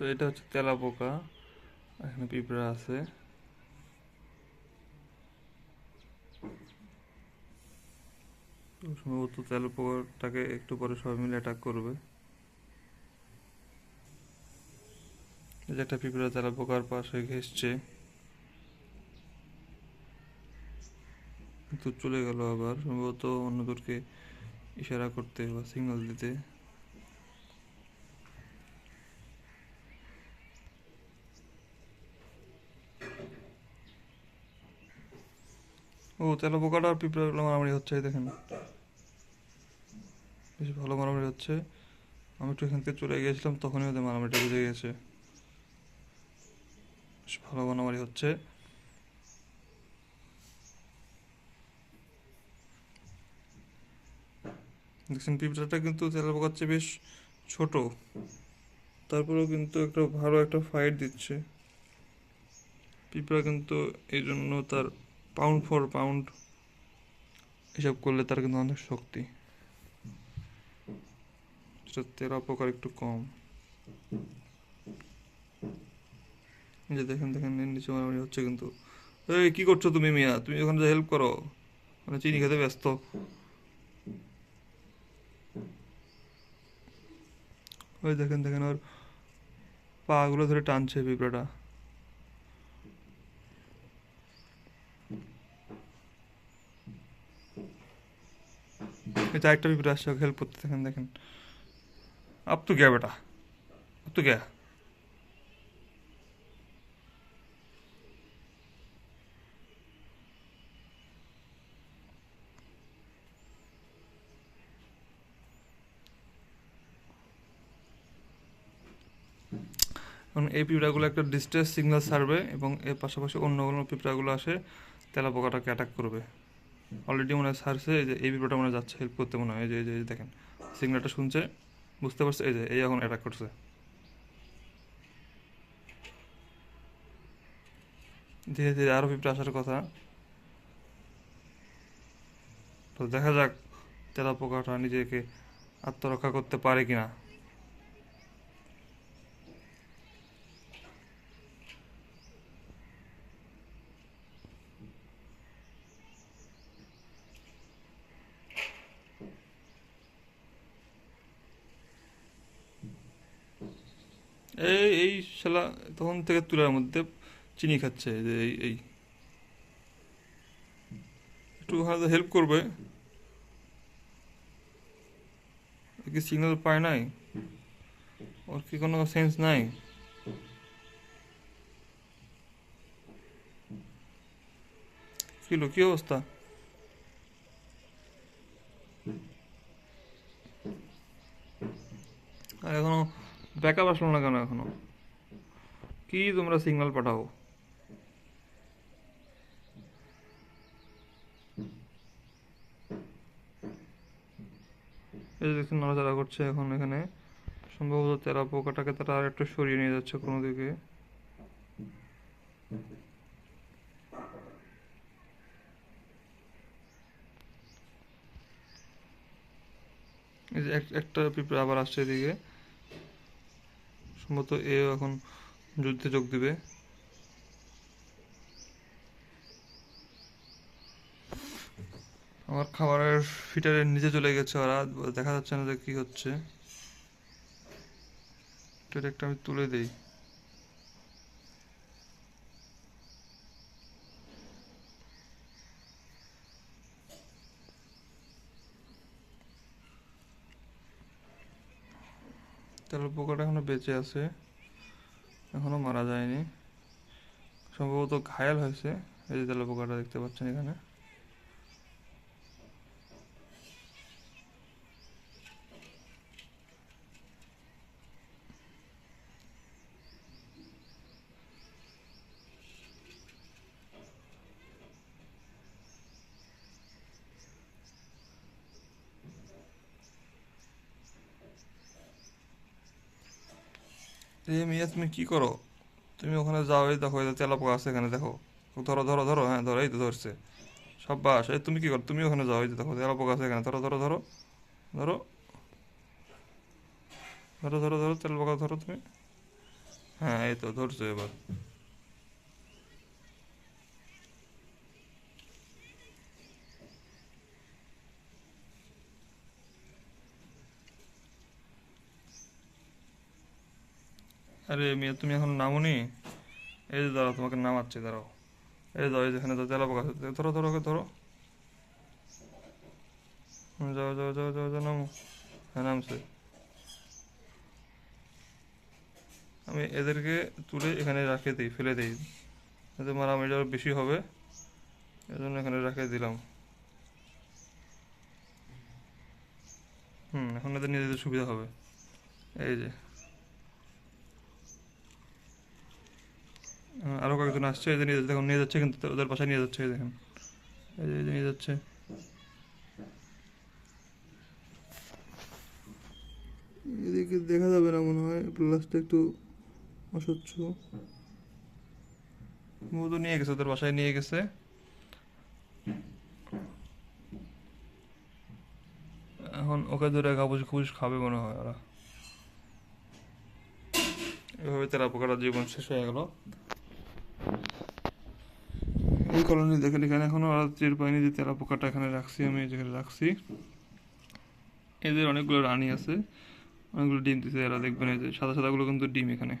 তো এটা হচ্ছে তেলা পোকা এখানে পিঁপড়া আছে। সম্ভবত তেলা পোকাটাকে একটু পরে সবাই মিলে অ্যাটাক করবে। যে একটা পিঁপড়া তেলা পোকার পাশে ঘেসছে কিন্তু চলে গেল আবার। সম্ভবত অন্যদেরকে ইশারা করতে বা সিগন্যাল দিতে। ও তেলা পোকাটা আর পিঁপড়াগুলো মারামারি হচ্ছে দেখেন। বেশ ভালো মারামারি হচ্ছে। আমি একটু এখান থেকে চলে গিয়েছিলাম, তখনই ওদের মারামারিটা বুঝে গেছে। বেশ ভালো মারামারি হচ্ছে। দেখছেন, পিঁপড়াটা কিন্তু তেলা পোকার চেয়ে বেশ ছোট। তারপরেও কিন্তু একটা ভালো একটা ফাইট দিচ্ছে। পিঁপড়া কিন্তু এই জন্য তার পাউন্ড ফর পাউন্ড এসব করলে তার কিন্তু অনেক শক্তি। সেটা তেরা পোকার একটু কম। যে দেখেন দেখেন, নিচে মারামারি হচ্ছে কিন্তু। এই, কি করছ তুমি মিয়া? তুমি ওখানে হেল্প করো। মানে চিনি খেতে ব্যস্ত। ওই দেখেন দেখেন, ওর পাগুলো ধরে টানছে পিঁপড়াটা। এটা একটা বিপরে আসছে হেল্প করতে থাকেন, দেখেন। আপ তো গ্যা বেটা। আপ তো গ্যা এবং এই পিঁপড়াগুলো একটা ডিস্ট্রেস সিগনাল সারবে এবং এর পাশাপাশি অন্য কোনো পিঁপড়াগুলো আসে তেলা পোকাটাকে অ্যাটাক করবে। অলরেডি মনে হয় ছাড়ছে এই যে, এই পিঁপড়াটা মনে যাচ্ছে হেল্প করতে মনে হয়। এই যে এই যে দেখেন সিগন্যালটা শুনছে, বুঝতে পারছে, এই যে, এই এখন অ্যাটাক করছে। ধীরে ধীরে আরও পিঁপড়া আসার কথা। তো দেখা যাক তেলা পোকাটা নিজেকে আত্মরক্ষা করতে পারে কিনা। এই এই শালা তখন থেকে তুলার মধ্যে চিনি খাচ্ছে, যে এই এই। একটু হয়তো হেল্প করবে। কি সিগন্যাল পায় নাই। ওর কি কোনো সেন্স নাই। কি অবস্থা আর এখনও ব্যাকআপ আসলো না কেন এখনও? কি তোমরা সিগন্যাল পাঠাও? এই যে দেখছেন নড়াচড়া করছে এখন এখানে। সম্ভবত তেরা পোকাটাকে তারা আর একটু সরিয়ে নিয়ে যাচ্ছে কোনো দিকে। একটা পিঁপড়া আবার আসছে এদিকে। সম্ভবত এও এখন যুদ্ধে যোগ দিবে। আমার খাবারের ফিটারের নিচে চলে গেছে ওরা, দেখা যাচ্ছে না যে কি হচ্ছে। এটা একটা আমি তুলে দেই। তেল পোকাটা এখনও বেঁচে আছে। এখনও মারা যায়নি। সম্ভবত ঘায়াল হয়েছে। এই যে তেল পোকাটা দেখতে পাচ্ছেন এখানে। এ মিয়া, তুমি কি করো? তুমি ওখানে যাও, এই দেখো, এই যে তেলা পোকা আছে এখানে, দেখো। ধরো ধরো ধরো হ্যাঁ ধরো, এই তো ধরছে। সাব্বাস এই তুমি কি করো? তুমি ওখানে যাও, এই যে দেখো তেলা পোকা আছে এখানে। ধরো ধরো ধরো ধরো। ধরো ধরো ধরো তেল পোকা ধরো তুমি। হ্যাঁ এই তো, ধরছো এবার। আরে মেয়ে, তুমি এখন নামোনি? এই যে দাঁড়াও, তোমাকে নামাচ্ছে, দাঁড়াও। এই দাও এই যেখানে তেলা পোকা আছে ধরো ধরো, ওকে ধরো। যাও যাও যাও যাও যাও, নামো। হ্যাঁ নামছে। আমি এদেরকে তুলে এখানে রাখে দিই, ফেলে দিই। যাতে মারামারি আরও বেশি হবে। এজন্য এখানে রাখে দিলাম। হুম, এখন এদের যেতে সুবিধা হবে। এই যে। আহ, আরও কয়েকজন আসছে এদের নিয়ে দেখুন নিয়ে যাচ্ছে কিন্তু ওদের বাসায় নিয়ে যাচ্ছে এই দেখেন। এই যে এই যে নিয়ে যাচ্ছে। এদিকে দেখা যাবে না মনে হয় প্লাসটা একটু অস্বচ্ছ। মধু নিয়ে গেছে ওদের বাসায় নিয়ে গেছে। এখন ওকে ধরে গাবুজ খুবুজ খাবে মনে হয় ওরা। এভাবে তারা পোকার জীবন শেষ হয়ে গেল। এই কলোনি দেখেন, এখানে এখনও ওরা টের পাইনি যে তেলা পোকাটা এখানে রাখছি আমি যেখানে রাখছি। এদের অনেকগুলো রানী আছে, অনেকগুলো ডিম দিছে, এরা দেখবেন এই যে সাদা সাদাগুলো কিন্তু ডিম এখানে।